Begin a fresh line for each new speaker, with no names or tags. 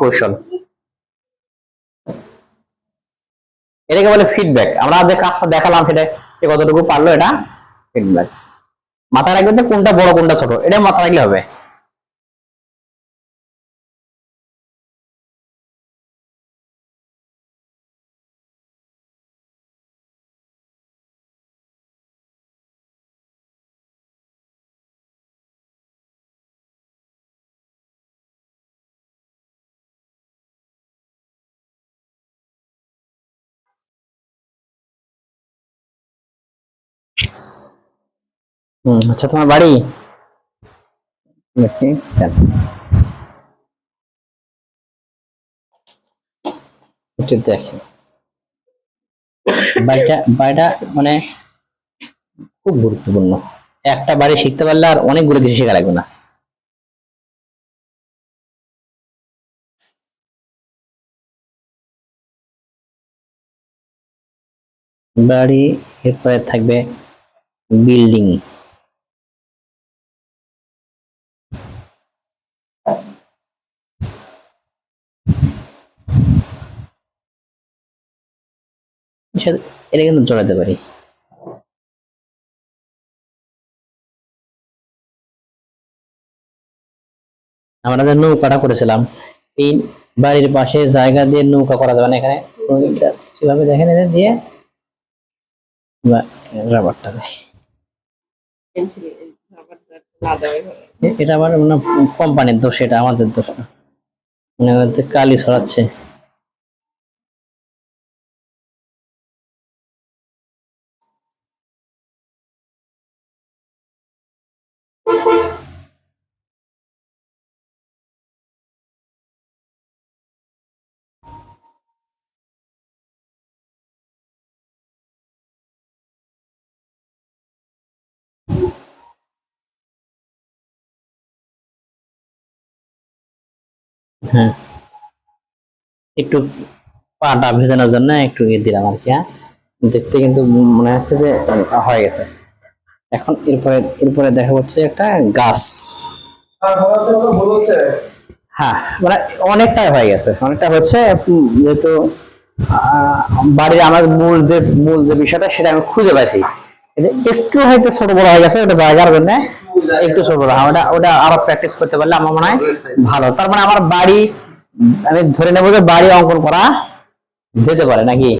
কৌশল এটাকে বলে ফিডব্যাক আমরা যে কাজটা দেখালাম সেটা কতটুকু পারল এটা? ফিডব্যাক মাথায় রাখবেন কোনটা বড়, কোনটা ছোট। এটা মাথায় রাখলে হবে। হুম আচ্ছা তোমার বাড়ি? দেখি, বাড়িটা বাড়িটা মানে খুব গুরুত্বপূর্ণ। একটা বাড়ি শিখতে পারলে আর অনেকগুলো কিছু শেখা লাগবে না। বাড়ি এরপরে থাকবে বিল্ডিং। এটা কিন্তু জড়াতে পারি আমরা যে নৌকাটা করেছিলাম, এই বাড়ির পাশে জায়গা দিয়ে নৌকা করা যাবে না এখানে। কীভাবে দেখেন এটা দিয়ে? রাবারটা এটা আবার কোম্পানির দোষ, এটা আমাদের দোষ না। মানে কালি ছড়াচ্ছে। হ্যাঁ। একটু পাটা ভেজানোর জন্য একটু ইয়ে দিলাম আর কি হ্যাঁ। দেখতে কিন্তু মনে হচ্ছে যে হয়ে গেছে। এখন এরপরে এরপরে দেখা হচ্ছে একটা গাছ। হ্যাঁ মানে অনেকটাই হয়ে গেছে। অনেকটা হচ্ছে যেহেতু আহ, বাড়ির আমার মূল যে মূল যে বিষয়টা সেটা আমি খুঁজে পাইছি। একটু হয়তো ছোট বড় হয়ে গেছে ওটা জায়গার জন্য। একটু ছোট হ্যাঁ, ওটা ওটা আরও প্র্যাকটিস করতে পারলে আমার মনে হয় ভালো। তার মানে আমার বাড়ি আমি ধরে নেব যে বাড়ি অঙ্কন করা যেতে পারে নাকি?